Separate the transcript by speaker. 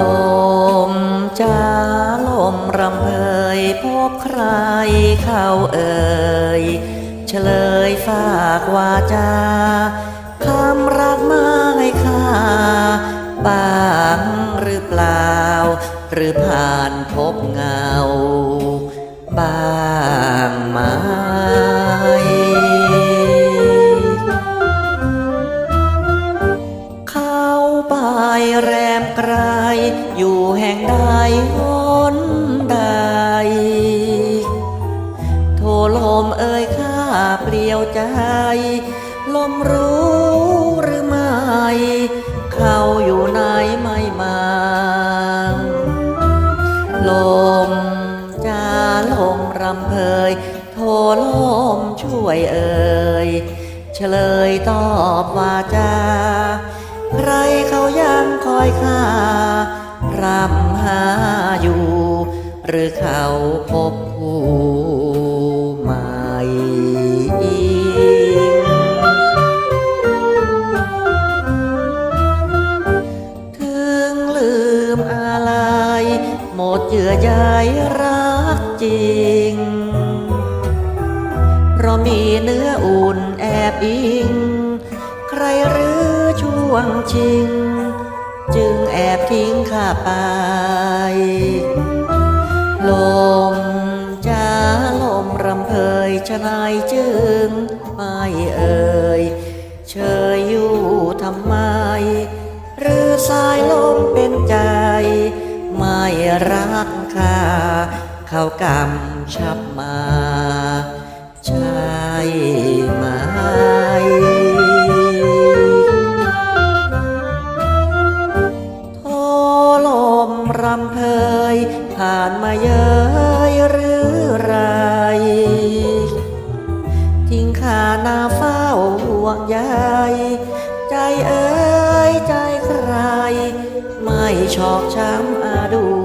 Speaker 1: ลมจ้าลมรำเพยพบใครเข้าเอ่ยเฉลยฝากวาจาคำรักมาให้ข้าบางหรือเปล่า หรือผ่านพบเงา บางมา ห่งใดหนใดโทลมเอ่ยข้าเปลี่ยวใจ ลมรู้หรือไม่ เขาอยู่ไหนไม่มาลมจะลมรำเพยโทลมช่วยเอ่ยเฉลยตอบว่าจาใครเขายังคอยค่า รำหาอยู่ หรือเขาพบผู้ใหม่ถึงลืมอะไรหมดเยื่อใยรักจริง เพราะมีเนื้ออุ่นแอบอิง ใครหรือช่วงชิง จึงแอบทิ้งข้าไป ลมจะลมรำเพยชนายจึงไม่เอ่ยเชยอยู่ทำไม หรือสายลมเป็นใจ ไม่รักค่าเขากำชับมา ใช่ รำเพยผ่านมาเย้ยหรือไรทิ้งขาหน้าเฝ้าห่วงใยใจเอ้ยใจใคร ไม่ชอกช้ำอาดู